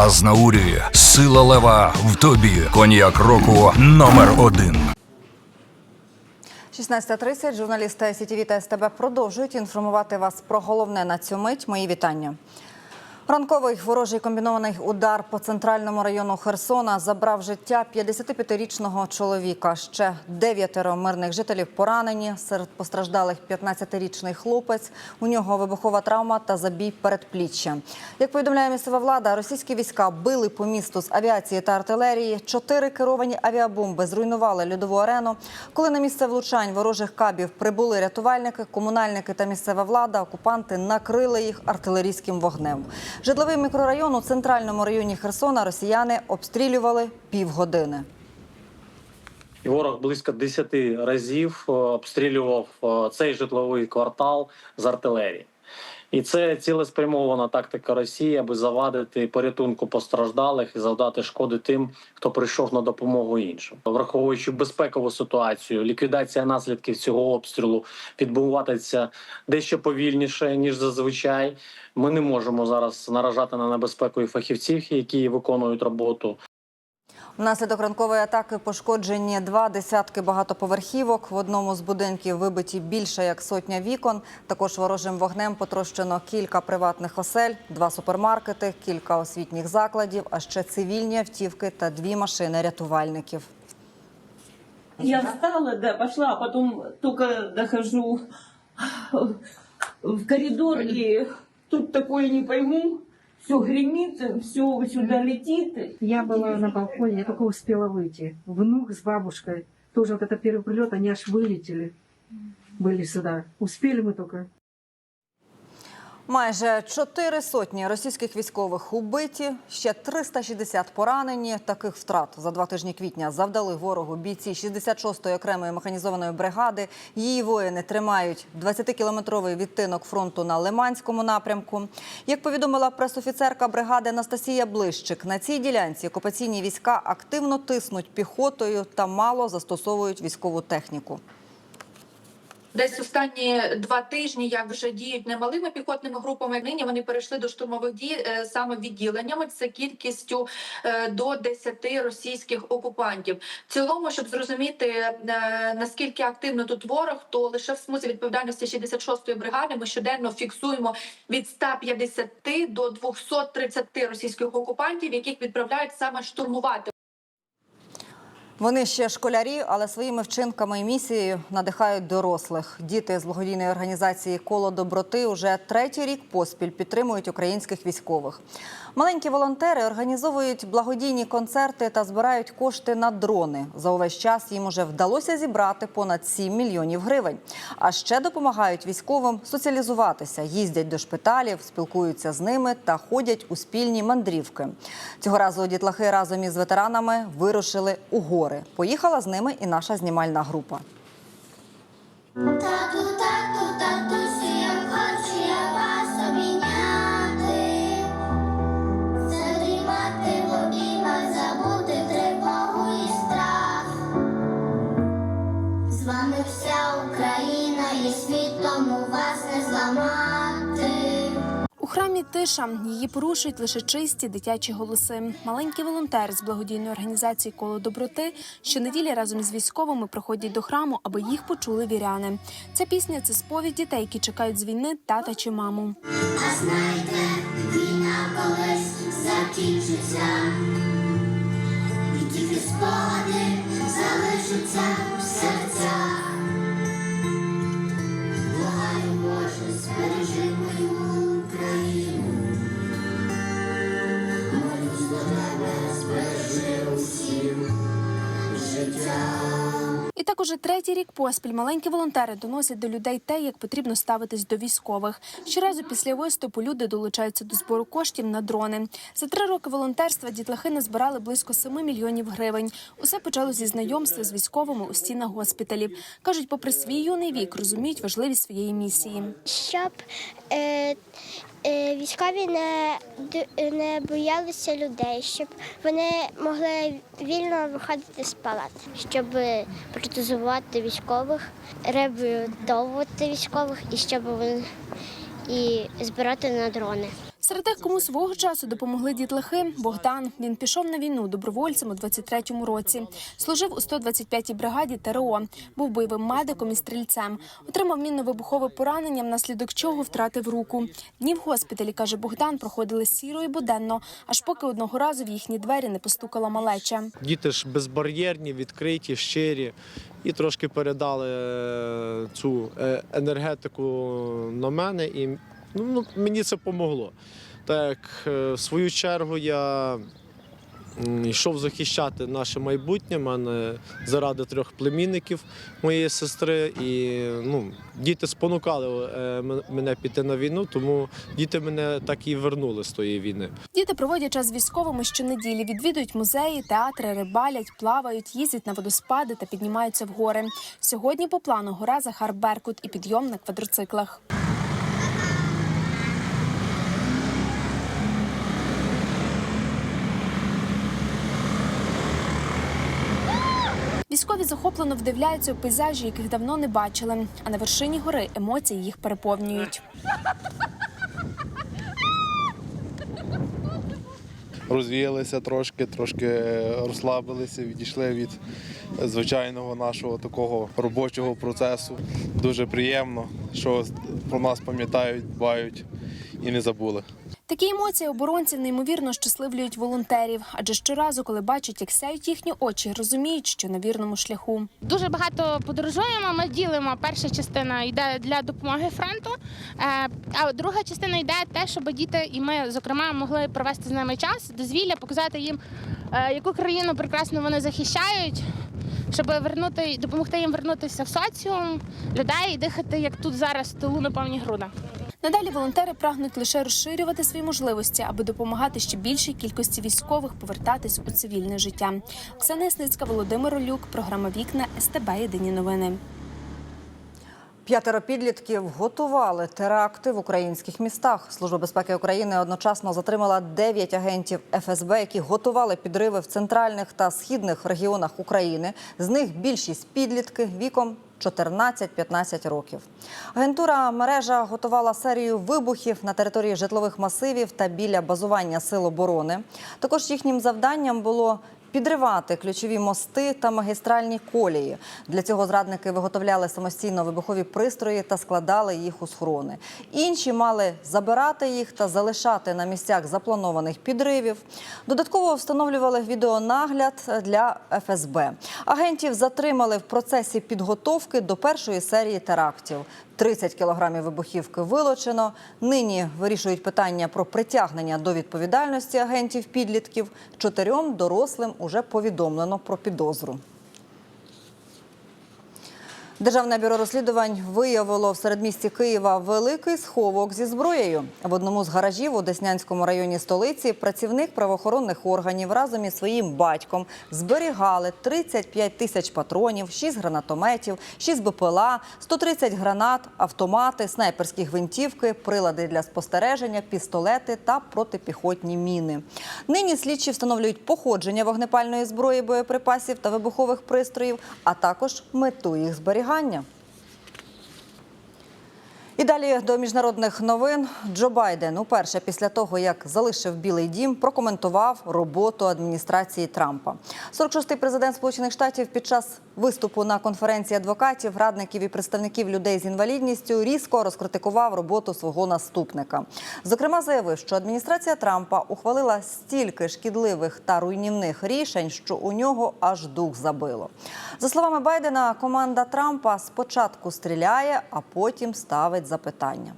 Азнаурі, сила лева в тобі. Коньяк року номер один. 16.30. Журналісти СІТВ та СТБ продовжують інформувати вас про головне на цю мить. Мої вітання. Ранковий ворожий комбінований удар по центральному району Херсона забрав життя 55-річного чоловіка. Ще дев'ятеро мирних жителів поранені. Серед постраждалих 15-річний хлопець. У нього вибухова травма та забій передпліччя. Як повідомляє місцева влада, російські війська били по місту з авіації та артилерії. Чотири керовані авіабомби зруйнували льодову арену. Коли на місце влучань ворожих кабів прибули рятувальники, комунальники та місцева влада, окупанти накрили їх артилерійським вогнем. Житловий мікрорайон у центральному районі Херсона росіяни обстрілювали півгодини. Ворог близько 10 разів е, обстрілював е, цей житловий квартал з артилерії. І це цілеспрямована тактика Росії, аби завадити порятунку постраждалих і завдати шкоди тим, хто прийшов на допомогу іншим, враховуючи безпекову ситуацію, ліквідація наслідків цього обстрілу відбуватися дещо повільніше ніж зазвичай. Ми не можемо зараз наражати на небезпеку і фахівців, які виконують роботу. Внаслідок ранкової атаки пошкоджені два десятки багатоповерхівок. В одному з будинків вибиті більше як сотня вікон. Також ворожим вогнем потрощено кілька приватних осель, два супермаркети, кілька освітніх закладів, а ще цивільні автівки та дві машини рятувальників. Я встала, да, пошла, а потом только дохожу в коридор, и тут такое не пойму Все гремит, все сюда летит. Я была на балконе, я только успела выйти. Внук с бабушкой, тоже вот это первый прилет, они аж вылетели, были сюда. Успели мы только. Майже чотири сотні російських військових убиті, ще 360 поранені. Таких втрат за два тижні квітня завдали ворогу бійці 66-ї окремої механізованої бригади. Її воїни тримають 20-кілометровий відтинок фронту на Лиманському напрямку. Як повідомила пресофіцерка бригади Анастасія Блищик, на цій ділянці окупаційні війська активно тиснуть піхотою та мало застосовують військову техніку. Десь останні два тижні, як вже діють немалими піхотними групами, нині вони перейшли до штурмових дій е, саме відділеннями. Це кількістю е, до 10 російських окупантів. В цілому, щоб зрозуміти е, наскільки активно тут ворог, то лише в смузі відповідальності 66-ї бригади ми щоденно фіксуємо від 150 до 230 російських окупантів, яких відправляють саме штурмувати Вони ще школярі, але своїми вчинками і місією надихають дорослих. Діти з благодійної організації Коло доброти уже третій рік поспіль підтримують українських військових. Маленькі волонтери організовують благодійні концерти та збирають кошти на дрони. За увесь час їм уже вдалося зібрати понад 7 мільйонів гривень. А ще допомагають військовим соціалізуватися, їздять до шпиталів, спілкуються з ними та ходять у спільні мандрівки. Цього разу дітлахи разом із ветеранами вирушили у гори. Поїхала з ними і наша знімальна група. Тату, тату, татусю, тиша її порушують лише чисті дитячі голоси. Маленькі волонтери з благодійної організації Коло доброти щонеділі разом із військовими приходять до храму, аби їх почули віряни. Ця пісня це сповідь дітей, які чекають з війни тата чи маму. А знайте, війна колись закінчиться, і тільки спогади залишаться в серцях. Так уже третій рік поспіль маленькі волонтери доносять до людей те, як потрібно ставитись до військових. Щоразу після виступу люди долучаються до збору коштів на дрони. За три роки волонтерства дітлахи назбирали близько 7 мільйонів гривень. Усе почало зі знайомства з військовими у стінах госпіталів. кажуть, попри свій юний вік, розуміють важливість своєї місії. щоб е, військові не, не боялися людей, щоб вони могли вільно виходити з палат, щоб протезувати військових, реабілітовувати військових і щоб і збирати на дрони. Серед тих, кому свого часу допомогли дітлахи, Богдан. Він пішов на війну добровольцем у 23-му році. Служив у 125-й бригаді ТРО. Був бойовим медиком і стрільцем. Отримав мінно-вибухове поранення, внаслідок чого втратив руку. Дні в госпіталі, каже Богдан, проходили сіро і буденно, аж поки одного разу в їхні двері не постукала малеча. Діти ж безбар'єрні, відкриті, щирі. І трошки передали е, цю е, енергетику на мене, і ну, ну, мені це помогло. Так е, в свою чергу я йшов захищати наше майбутнє, в мене заради трьох племінників моєї сестри. І ну, діти спонукали е, мене піти на війну, тому діти мене так і вернули з тої війни. Діти проводять час з військовими щонеділі, відвідують музеї, театри, рибалять, плавають, їздять на водоспади та піднімаються в гори. Сьогодні по плану гора Захар Беркут і підйом на квадроциклах. Військові захоплено вдивляються у пейзажі, яких давно не бачили. А на вершині гори емоції їх переповнюють. розвіялися трошки, трошки розслабилися, відійшли від звичайного нашого такого робочого процесу. Дуже приємно, що про нас пам'ятають, дбають і не забули. Такі емоції оборонців неймовірно щасливлюють волонтерів, адже щоразу, коли бачать, як сяють їхні очі, розуміють, що на вірному шляху. Дуже багато подорожуємо. Ми ділимо. Перша частина йде для допомоги фронту, е, а друга частина йде те, щоб діти і ми, зокрема, могли провести з ними час, дозвілля, показати їм, е, яку країну прекрасно вони захищають, щоб вернути, допомогти їм вернутися в соціум людей і дихати, як тут зараз тилу на повні груди. Надалі волонтери прагнуть лише розширювати свої можливості, аби допомагати ще більшій кількості військових повертатись у цивільне життя. Оксана Ясницька, Володимир Олюк, програма Вікна СТБ Єдині новини. П'ятеро підлітків готували теракти в українських містах. Служба безпеки України одночасно затримала 9 агентів ФСБ, які готували підриви в центральних та східних регіонах України. З них більшість підлітки віком 14-15 років. Агентура мережа готувала серію вибухів на території житлових масивів та біля базування сил оборони. Також їхнім завданням було підривати ключові мости та магістральні колії. Для цього зрадники виготовляли самостійно вибухові пристрої та складали їх у схорони. Інші мали забирати їх та залишати на місцях запланованих підривів. Додатково встановлювали відеонагляд для ФСБ. Агентів затримали в процесі підготовки до першої серії терактів. 30 кілограмів вибухівки вилучено. Нині вирішують питання про притягнення до відповідальності агентів підлітків. Чотирьом дорослим уже повідомлено про підозру. Державне бюро розслідувань виявило в середмісті Києва великий сховок зі зброєю. В одному з гаражів у Деснянському районі столиці працівник правоохоронних органів разом із своїм батьком зберігали 35 тисяч патронів, 6 гранатометів, 6 БПЛА, 130 гранат, автомати, снайперські гвинтівки, прилади для спостереження, пістолети та протипіхотні міни. Нині слідчі встановлюють походження вогнепальної зброї, боєприпасів та вибухових пристроїв, а також мету їх зберігання вдягання. І далі до міжнародних новин. Джо Байден уперше після того, як залишив Білий Дім, прокоментував роботу адміністрації Трампа. 46-й президент Сполучених Штатів під час виступу на конференції адвокатів, радників і представників людей з інвалідністю різко розкритикував роботу свого наступника. Зокрема, заявив, що адміністрація Трампа ухвалила стільки шкідливих та руйнівних рішень, що у нього аж дух забило. За словами Байдена, команда Трампа спочатку стріляє, а потім ставить запитання.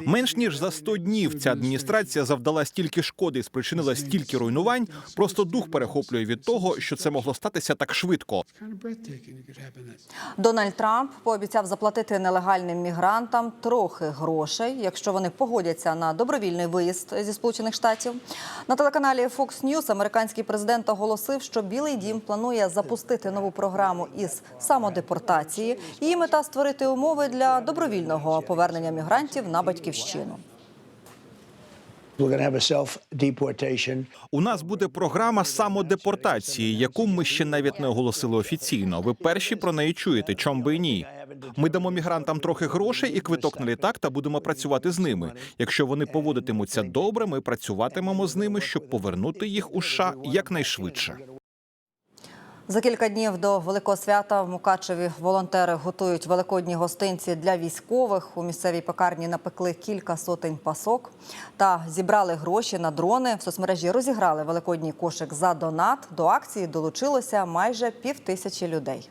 Менш ніж за 100 днів ця адміністрація завдала стільки шкоди і спричинила стільки руйнувань. Просто дух перехоплює від того, що це могло статися так швидко. Дональд Трамп пообіцяв заплатити нелегальним мігрантам трохи грошей, якщо вони погодяться на добровільний виїзд зі сполучених штатів. На телеканалі Fox News американський президент оголосив, що Білий Дім планує запустити нову програму із самодепортації. Її мета створити умови для добровільного повернення мігрантів на батьківщину. У нас буде програма самодепортації, яку ми ще навіть не оголосили офіційно. Ви перші про неї чуєте, чом би і ні. Ми дамо мігрантам трохи грошей і квиток на літак та будемо працювати з ними. Якщо вони поводитимуться добре, ми працюватимемо з ними, щоб повернути їх у США якнайшвидше. За кілька днів до Великого свята в Мукачеві волонтери готують великодні гостинці для військових. У місцевій пекарні напекли кілька сотень пасок та зібрали гроші на дрони. В соцмережі розіграли великодній кошик за донат. До акції долучилося майже пів тисячі людей.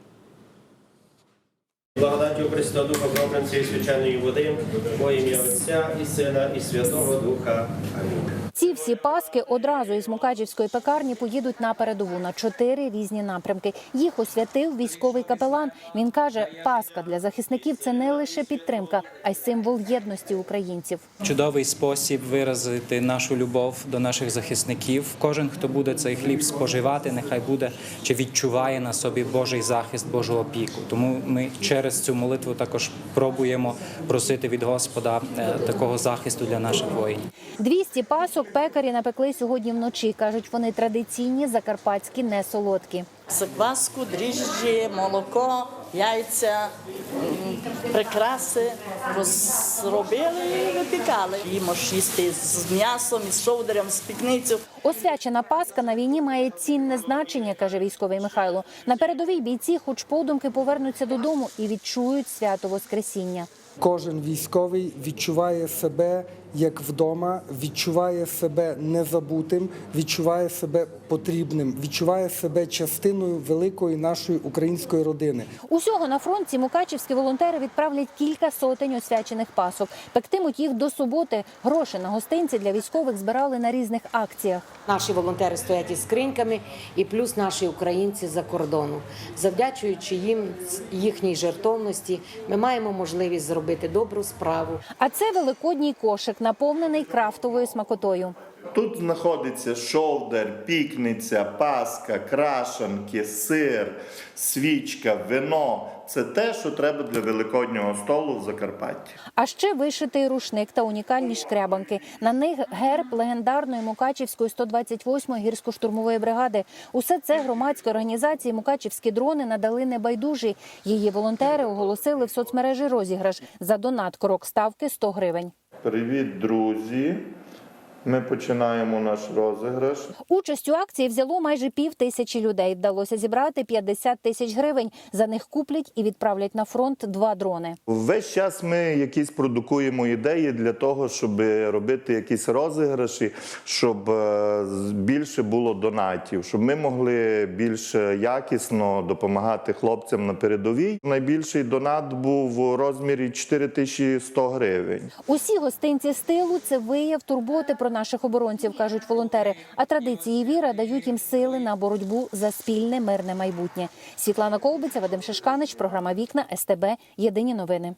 Благодаттю Пресвятого Духа Богранці і свяченої води, во ім'я Отця і Сина, і Святого Духа. Амінь. Ці всі паски одразу із Мукачівської пекарні поїдуть на передову на чотири різні напрямки. Їх освятив військовий капелан. Він каже, паска для захисників це не лише підтримка, а й символ єдності українців. Чудовий спосіб виразити нашу любов до наших захисників. Кожен, хто буде цей хліб споживати, нехай буде чи відчуває на собі Божий захист, Божу опіку. Тому ми через цю молитву також пробуємо просити від Господа е, такого захисту для наших воїнів. 200 пасок пекарі напекли сьогодні вночі. кажуть, вони традиційні, закарпатські, не солодкі. закваску, дріжджі, молоко, яйця, прикраси розробили і випікали. І можеш їсти з м'ясом, із шовдарем, з пікницю. Освячена паска на війні має цінне значення, каже військовий Михайло. На передовій бійці, хоч подумки, повернуться додому і відчують свято Воскресіння. Кожен військовий відчуває себе як вдома, відчуває себе незабутим, відчуває себе потрібним, відчуває себе частиною великої нашої української родини. Усього на фронті мукачівські волонтери відправлять кілька сотень освячених пасок. Пектимуть їх до суботи. Гроші на гостинці для військових збирали на різних акціях. Наші волонтери стоять із скриньками, і плюс наші українці за кордону. Завдячуючи їм їхній жертовності, ми маємо можливість зробити добру справу. А це великодній кошик, наповнений крафтовою смакотою. Тут знаходиться шовдер, пікниця, паска, крашанки, сир, свічка, вино. Це те, що треба для великоднього столу в Закарпатті. А ще вишитий рушник та унікальні шкрябанки. На них герб легендарної Мукачівської 128-ї гірсько-штурмової бригади. Усе це громадські організації Мукачівські дрони надали небайдужі. Її волонтери оголосили в соцмережі розіграш за донат крок ставки 100 гривень. Привіт, друзі! Ми починаємо наш розіграш. Участь у акції взяло майже пів тисячі людей. Вдалося зібрати 50 тисяч гривень. За них куплять і відправлять на фронт два дрони. Весь час ми якісь продукуємо ідеї для того, щоб робити якісь розіграші, щоб е, більше було донатів, щоб ми могли більш якісно допомагати хлопцям на передовій. Найбільший донат був у розмірі 4100 гривень. Усі гостинці з тилу – це вияв турботи про наших оборонців, кажуть волонтери. А традиції віра дають їм сили на боротьбу за спільне мирне майбутнє. Світлана Ковбиця, Вадим Шишканич, програма Вікна СТБ. Єдині новини.